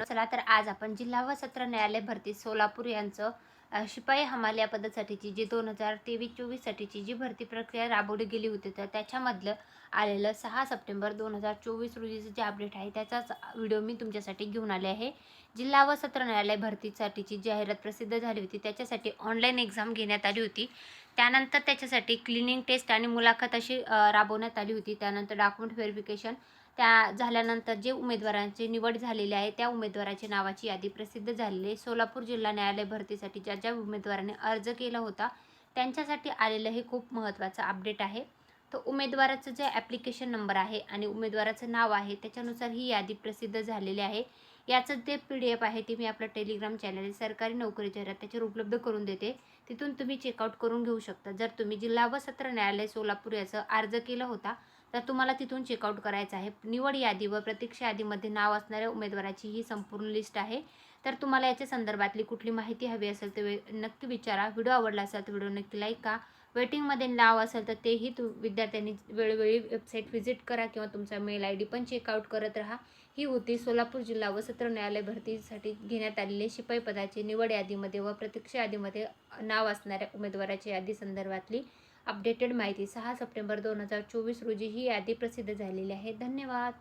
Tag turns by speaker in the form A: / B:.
A: मित्रांनो चला तर आज आपण जिल्हा व सत्र न्यायालय भरती सोलापूर यांचं शिपाई हमाल या पदासाठीची जी दोन हजार तेवीस चोवीससाठीची जी भरती प्रक्रिया राबवली गेली होती तर त्याच्यामधलं आलेलं सहा सप्टेंबर दोन हजार चोवीस रोजीचं जे अपडेट आहे त्याचाच व्हिडिओ मी तुमच्यासाठी घेऊन आले आहे. जिल्हा व सत्र न्यायालय भरतीसाठीची जाहिरात प्रसिद्ध झाली होती त्याच्यासाठी ऑनलाईन एक्झाम घेण्यात आली होती. त्यानंतर त्याच्यासाठी क्लिनिंग टेस्ट आणि मुलाखत अशी राबवण्यात आली होती. त्यानंतर डॉक्युमेंट व्हेरिफिकेशन त्या झाल्यानंतर जे उमेदवारांची निवड झालेली आहे त्या उमेदवाराच्या नावाची यादी प्रसिद्ध झालेली आहे. सोलापूर जिल्हा न्यायालय भरतीसाठी ज्या ज्या उमेदवारांनी अर्ज केला होता त्यांच्यासाठी आलेलं हे खूप महत्त्वाचं अपडेट आहे. तर उमेदवाराचं जे ॲप्लिकेशन नंबर आहे आणि उमेदवाराचं नाव आहे त्याच्यानुसार ही यादी प्रसिद्ध झालेली आहे. याचं जे पी डी एफ आहे ते मी आपलं टेलिग्राम चॅनल सरकारी नोकरी जाहिरात त्याच्यावर उपलब्ध करून देते. तिथून तुम्ही चेकआउट करून घेऊ शकता. जर तुम्ही जिल्हा व सत्र न्यायालय सोलापूर याचं अर्ज केला होता तर तुम्हाला तिथून चेकआउट करायचं आहे. निवड यादी व प्रतीक्षा यादीमध्ये नाव असणाऱ्या उमेदवाराची ही संपूर्ण लिस्ट आहे. तर तुम्हाला याच्या संदर्भातली कुठली माहिती हवी असेल तर वे- नक्की विचारा. व्हिडिओ आवडला असेल तर व्हिडिओ नक्की लाईक का वेटिंगमध्ये नाव असेल तर तेही तु विद्यार्थ्यांनी वेळोवेळी वेबसाईट व्हिजिट करा किंवा तुमचा मेल आय डी पण चेकआउट करत राहा. ही होती सोलापूर जिल्हा व सत्र न्यायालय भरतीसाठी घेण्यात आलेले शिपाई पदाची निवड यादीमध्ये व प्रतीक्षा यादीमध्ये नाव असणाऱ्या उमेदवाराच्या यादी संदर्भातली अपडेटेड माहिती सहा सप्टेंबर दोन हजार चोवीस रोजी ही यादी प्रसिद्ध झालेली आहे. धन्यवाद.